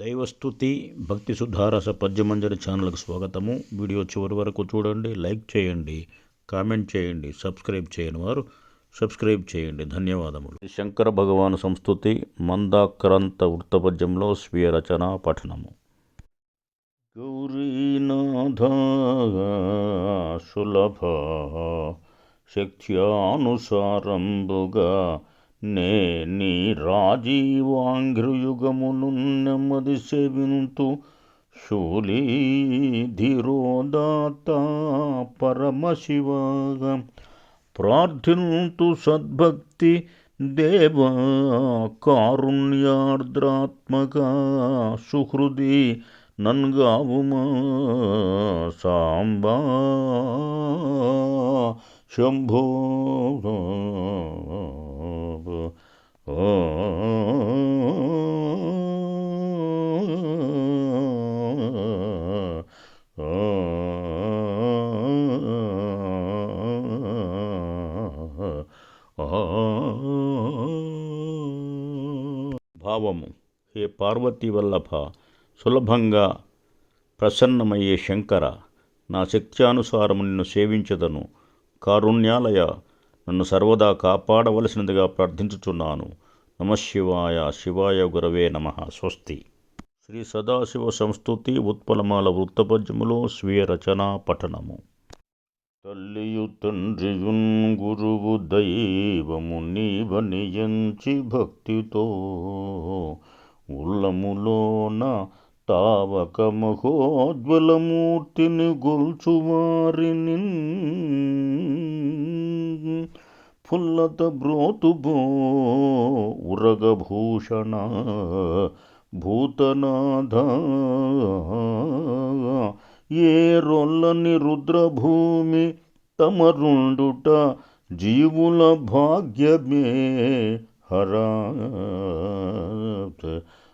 దైవస్థుతి భక్తి సుధారస పద్యమంజరి ఛానల్కి స్వాగతము. వీడియో చివరి వరకు చూడండి లైక్ చేయండి కామెంట్ చేయండి సబ్స్క్రైబ్ చేయని వారు సబ్స్క్రైబ్ చేయండి. ధన్యవాదములు. శంకర భగవాను సంస్థుతి మందాక్రాంత వృత్తపద్యంలో స్వీయ రచన పఠనము. గౌరీనాథ సులభ శక్త్యానుసారంబుగా నే నీ రాజీవాంఘ్రయుగమును నెమ్మది సేవింతు శూలీధిరోదాత పరమశివ ప్రార్థింతు సద్భక్తి దేవ కారుణ్యార్ద్రాత్మక సుహృది నన్గావుమా సాంబా శంభో భావము హే పార్వతీ వల్లభ సులభంగా ప్రసన్నమయ్యే శంకర నా శక్త్యానుసారము నిన్ను సేవించదను. కారుణ్యాలయ నన్ను సర్వదా కాపాడవలసినదిగా ప్రార్థించుచున్నాను. నమశివాయ శివాయ గురవే నమ. స్వస్తి. శ్రీ సదాశివ సంస్థుతి ఉత్పలమాల వృత్తపద్యములో స్వీయ రచనా పఠనము. తల్లియు తండ్రియున్ గురువు దైవము నీవనియంచి భక్తితో ఉల్లములోన తావక మహోజ్వలమూర్తిని గొల్చువారిని ఫుల్లత బ్రోతుబో ఉరగభూషణ భూతనాథ. ఏ రొల్లని రుద్రభూమి తమరుండుట జీవుల భాగ్యమే హరా.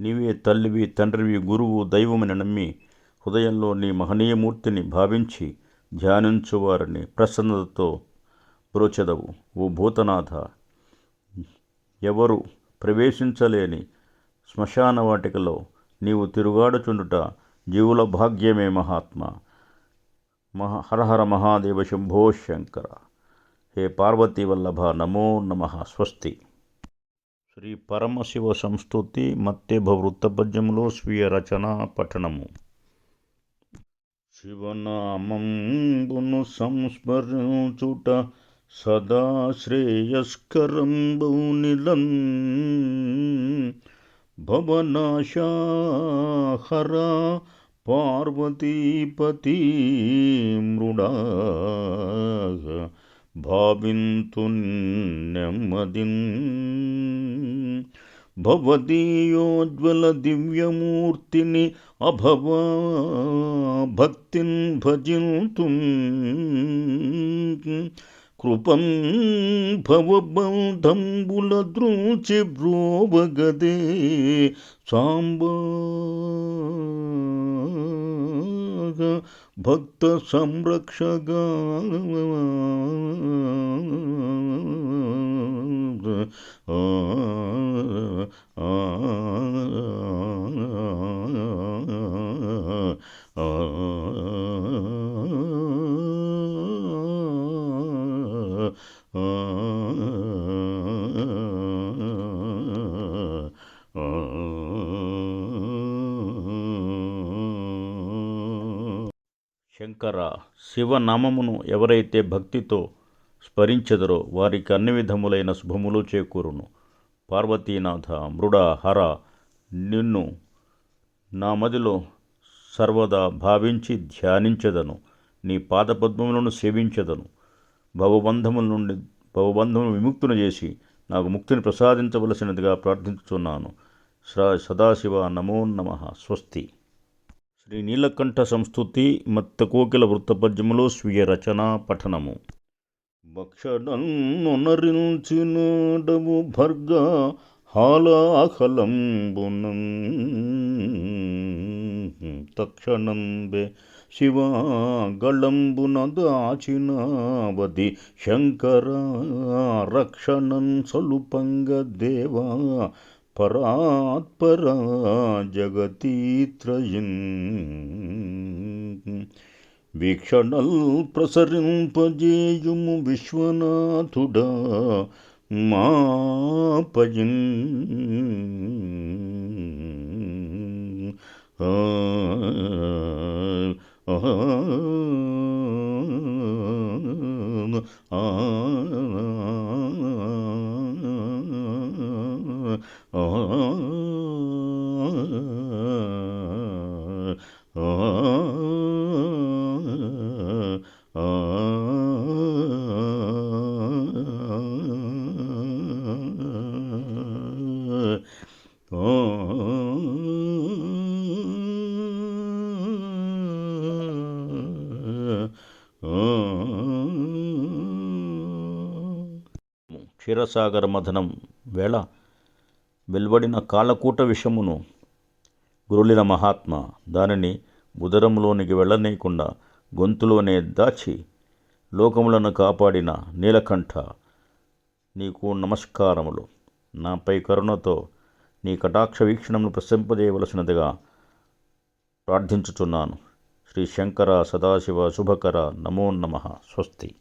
నీవే తల్లివి తండ్రివి గురువు దైవమని నమ్మి హృదయంలో నీ మహనీయమూర్తిని భావించి ధ్యానించువారిని ప్రసన్నతతో బ్రోచెదవు. ఓ భూతనాథ ఎవరు ప్రవేశించలేని శ్మశాన వాటికలో నీవు తిరుగాడుచుండుట జీవుల భాగ్యమే మహాత్మ. మహ హరహర మహాదేవ శంభో శంకర. హే పార్వతీ వల్లభ నమో నమ స్వస్తి. శ్రీ పరమశివ సంస్థుతి మత్తేభ వృత్తపద్యములో స్వీయ రచన పఠనము. శివనామంబును సంస్మరించుట సదా శ్రేయస్కరంబౌనిలన్ భవనాశాహర పార్వతీపతి మృడా భావింతు నెమ్మదిన్. భవదీయోజ్వల దివ్యమూర్తిని అభవా భక్తిన్ భజింతు కృపం భవబంధంబుల ద్రూచి బ్రోవగదే సాంబా. భక్త సంరక్షగా శంకర శివనామమును ఎవరైతే భక్తితో స్మరించెదరో వారికి అన్ని విధములైన శుభములు చేకూరును. పార్వతీనాథ మృడ హర నిన్ను నా మదిలో సర్వదా భావించి ధ్యానించెదను. నీ పాదపద్మములను సేవించదను. భవబంధముల నుండి భవబంధమును విముక్తును చేసి నాకు ముక్తిని ప్రసాదించవలసినదిగా ప్రార్థించుతున్నాను సదాశివ నమో నమ. స్వస్తి. శ్రీ నీలకంఠ సంస్థుతి మత్త కోకిల వృత్తపద్యములో స్వీయ రచన పఠనము. భక్షడన్నునరించినడము భర్గ హాలాహలంబునం. తక్షణంబే శివా గళంబున దాచినావది శంకర రక్షణం సలుపంగ దేవా పరాత్పరా జగతీత్రయన్ వీక్షణల్ ప్రసరింపజేయుము విశ్వనాథుడా మాపయన్ ఆ, క్షీరసాగర మథనం వేళ వెలువడిన కాలకూట విషమును గురులిన మహాత్మ దానిని ఉదరంలోనికి వెళ్ళనీయకుండా గొంతులోనే దాచి లోకములను కాపాడిన నీలకంఠ నీకు నమస్కారములు. నాపై కరుణతో నీ కటాక్ష వీక్షణమును ప్రశంపజేయవలసినదిగా ప్రార్థించుచున్నాను. శ్రీ శంకర సదాశివ శుభకర నమో నమ. స్వస్తి.